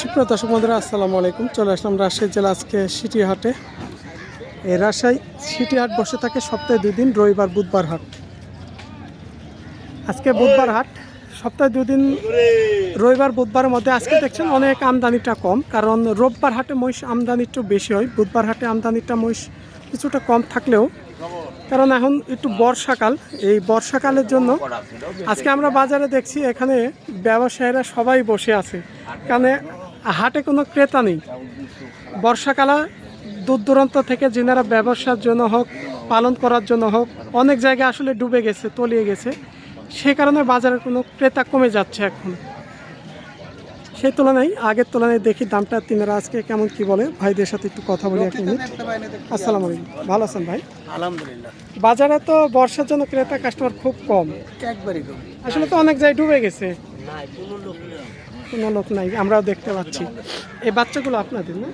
সুপ্রিয় দর্শক বন্ধুরা, আসসালামু আলাইকুম। চলে আসলাম রাজশাহী জেলা আজকে সিটি হাটে এই রাজশাহী সিটি হাট বসে থাকে সপ্তাহে দুই দিন, রবিবার, বুধবার হাট। আজকে বুধবার হাট, সপ্তাহে দুই দিন, রবিবার, বুধবারের মধ্যে। আজকে দেখছেন অনেক আমদানিটা কম, কারণ রোববার হাটে মহিষ আমদানি একটু বেশি হয়। বুধবার হাটে আমদানিটা মহিষ কিছুটা কম থাকলেও, কারণ এখন একটু বর্ষাকাল, এই বর্ষাকালের জন্য আজকে আমরা বাজারে দেখছি এখানে ব্যবসায়ীরা সবাই বসে আছে। কারণ হাটে কোনো ক্রেতা নেই। বর্ষাকালে দূর দূরান্ত থেকে যেনারা ব্যবসার জন্য হোক, পালন করার জন্য হোক, অনেক জায়গায় আসলে ডুবে গেছে, তলিয়ে গেছে। সে কারণে বাজারের কোনো ক্রেতা কমে যাচ্ছে এখন। সেই তুলনায় আগের তুলনায় দেখি দামটা তিনারা আজকে কেমন কি বলে? ভাইদের সাথে একটু কথা বলি এক মিনিট। আসসালামু আলাইকুম। ভালো আছেন ভাই? আলহামদুলিল্লাহ। বাজারে তো বর্ষার জন্য ক্রেতা কাস্টমার খুব কম। একবারই কম। আসলে তো অনেক জায়গায় ডুবে গেছে। কোনো লোক নেই আমরাও দেখতে পাচ্ছি। এই বাচ্চাগুলো আপনাদের না?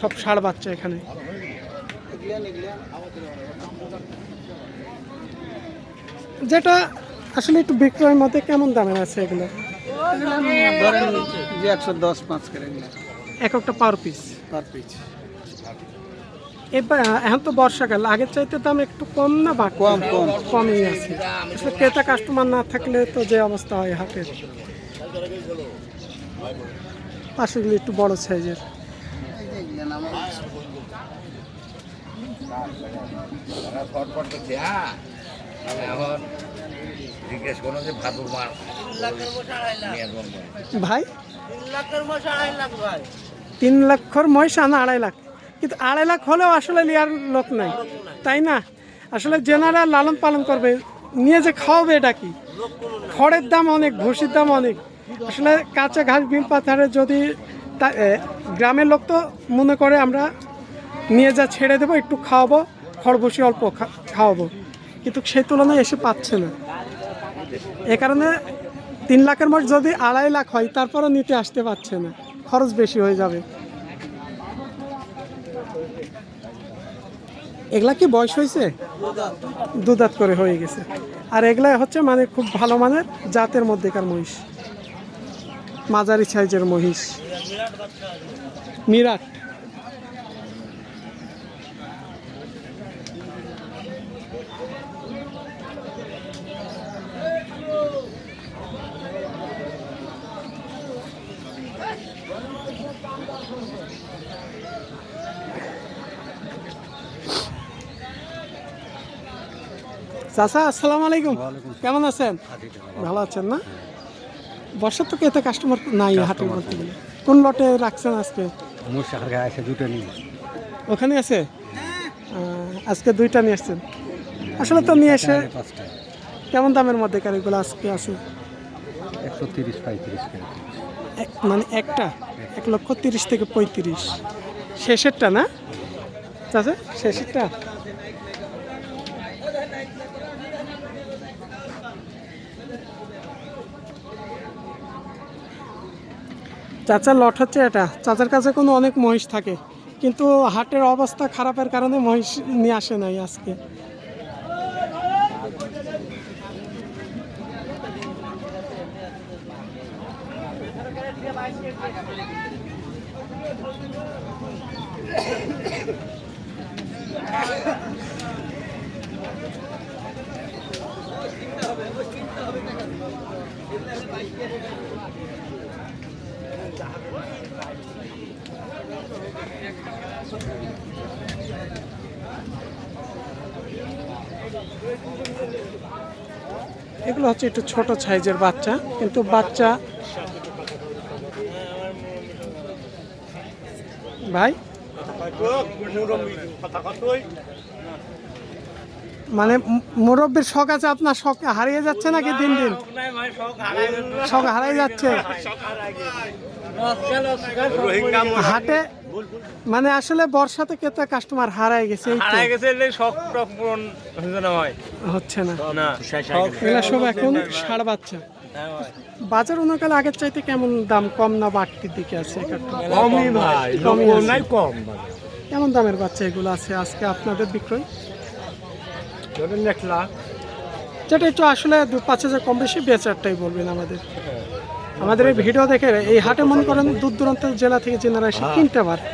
সব ষাড় বাচ্চা এখানে। যেটা আসলে একটু বিক্রয়ের মধ্যে কেমন দামের আছে এগুলা? ধরেন যে একশো দশ পাঁচ করে এক একটা পার পিস। Per piece. এবার এখন তো বর্ষাকাল আগের চাইতে দাম একটু কম না বা কম কম। কমই আছে। আসলে ক্রেতা কাস্টমার না থাকলে তো যে অবস্থা হয় হাটের। পাশেগুলো একটু বড় সাইজের। এখন জিজ্ঞেস করো যে ভাদুর মার ভাই? তিন লক্ষর মহিষ আনা আড়াই লাখ। কিন্তু আড়াই লাখ হলেও আসলে নেওয়ার লোক নাই। তাই না? আসলে জেনারা লালন পালন করবে। নিয়ে যে খাওয়াবে এটা কি? খড়ের দাম অনেক ভুসির দাম অনেক। আসলে কাঁচা ঘাস বিল পাথারে যদি তা- গ্রামের লোক তো মনে করে আমরা নিয়ে যা ছেড়ে দেবো একটু খাওয়াবো খড় বসি অল্প খা- খাওয়াবো। কিন্তু সেই তুলনায় এসে পাচ্ছে না। এ কারণে তিন লাখের মধ্যে যদি আড়াই লাখ হয়, তারপরও নিতে আসতে পারছে না। খরচ বেশি হয়ে যাবে। এগুলা কি বয়স হয়েছে? দুদাত করে হয়ে গেছে। আর এগুলা হচ্ছে মানে খুব ভালো মানের জাতের মধ্যেকার মহিষ। মাঝারি সাইজের মহিষ। মিরাট। চাচা আসসালামু আলাইকুম। কেমন আছেন? ভালো। আছেন না? বর্ষার তো কেতে কাস্টমার নাই হাটে বলতে গেলে কোন লটে রাখছেন আজকে? দুটো নিয়ে। ওখানে আছে? আজকে দুইটা নিয়ে আসছেন। আসলে তো নিয়ে এসে কেমন দামের মধ্যে কার এগুলো আজকে আছে? একশো তিরিশ পঁয়ত্রিশ মানে একটা? এক লক্ষ তিরিশ থেকে পঁয়ত্রিশ। শেষেরটা না? চাচা শেষেরটা? চাচার লট হচ্ছে এটা। চাচার কাছে কোনো অনেক মহিষ থাকে। কিন্তু হাটের অবস্থা খারাপের কারণে মহিষ নিয়ে আসে নাই আজকে। এগুলো হচ্ছে একটু ছোট সাইজের বাচ্চা কিন্তু বাচ্চা ভাই? মানে মুরব্বির শখ আছে আপনার শখ হারিয়ে যাচ্ছে নাকি দিন দিন? শখ হারিয়ে যাচ্ছে? হাটে মানে আসলে বর্ষাতে কেতা কাস্টমার হারায় গেছে এই। হারাই গেছে এলে শখ টখ পূরণ হচ্ছে না হয়। হচ্ছে না। না এগুলা সব এখন ষাড় বাচ্চা। বাজার অন্যকাল আগের চাইতে কেমন দাম কম না বাড়তির দিকে আছে কমই ভাই। কমই নাই কম কেমন দামের বাচ্চা এগুলো আছে আজকে আপনাদের বিক্রয়? ধরেন এক লাখ। যেটা একটু আসলে দু পাঁচ হাজার কম বেশি বেচারটাই বলবেন আমাদের। আমাদের এই ভিডিও দেখে এই হাটে মনে করেন দূর দূরান্ত জেলা থেকে জেনারা এসে কিনতে পারে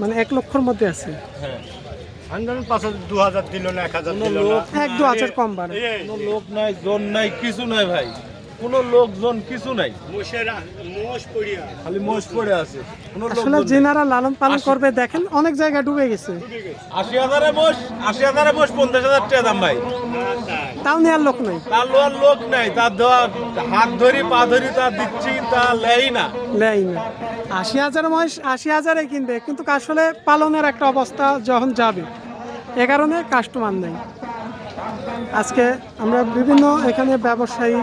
মানে এক লক্ষর মধ্যে আছে। হাজার দু হাজার এক হাজার দিল দু হাজার কম বাড়ে। কোনো লোক নাই জন নাই কিছু নাই ভাই। কোনো লোকজন কিছু নাই। খালি মোষ পড়ে আছে। আসলে লালন পালন করবে দেখেন অনেক জায়গা ডুবে গেছে। আশি হাজারে মোষ আশি হাজারে মোষ পঞ্চাশ হাজার টাকা দাম ভাই। তাও নেওয়ার লোক নেই। তার লোয়ার লোক নাই তার দেওয়া হাত ধরি পা ধরি তার দিচ্ছি তা লেই না। নেয় না। আশি হাজার মহিষ আশি হাজারে কিনবে কিন্তু আসলে পালনের একটা অবস্থা যখন যাবে এ কারণে কাস্টমার নেই। আজকে আমরা বিভিন্ন এখানে ব্যবসায়ী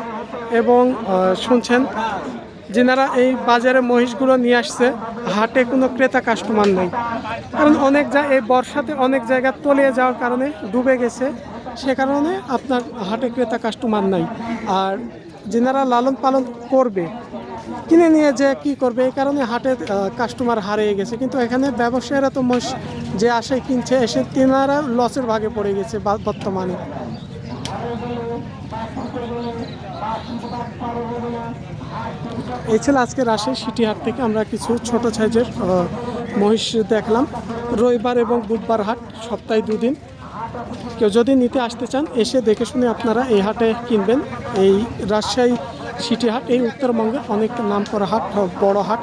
এবং শুনছেন যেনারা এই বাজারে মহিষগুলো নিয়ে আসছে হাটে কোনো ক্রেতা কাস্টমার নেই। কারণ অনেক জায়গায় এই বর্ষাতে অনেক জায়গা তলিয়ে যাওয়ার কারণে ডুবে গেছে। সে কারণে আপনার হাটে ক্রেতা কাস্টমার নাই। আর যেনারা লালন পালন করবে, কিনে নিয়ে যে কি করবে, এই কারণে হাটে কাস্টমার হারিয়ে গেছে। কিন্তু এখানে ব্যবসায়ীরা তো মহিষ যে আসে, কিনছে, এসে তেনারা লসের ভাগে পড়ে গেছে বর্তমানে। এই ছিল আজকে রাজশাহী সিটি হাট থেকে আমরা কিছু ছোট সাইজের মহিষ দেখলাম। রবিবার এবং বুধবার হাট, সপ্তাহে দুদিন। কেউ যদি নিতে আসতে চান, এসে দেখে শুনে আপনারা এই হাটে কিনবেন। এই রাজশাহী সিটি হাট, এই উত্তরবঙ্গের অনেক নাম করা হাট, বড় হাট।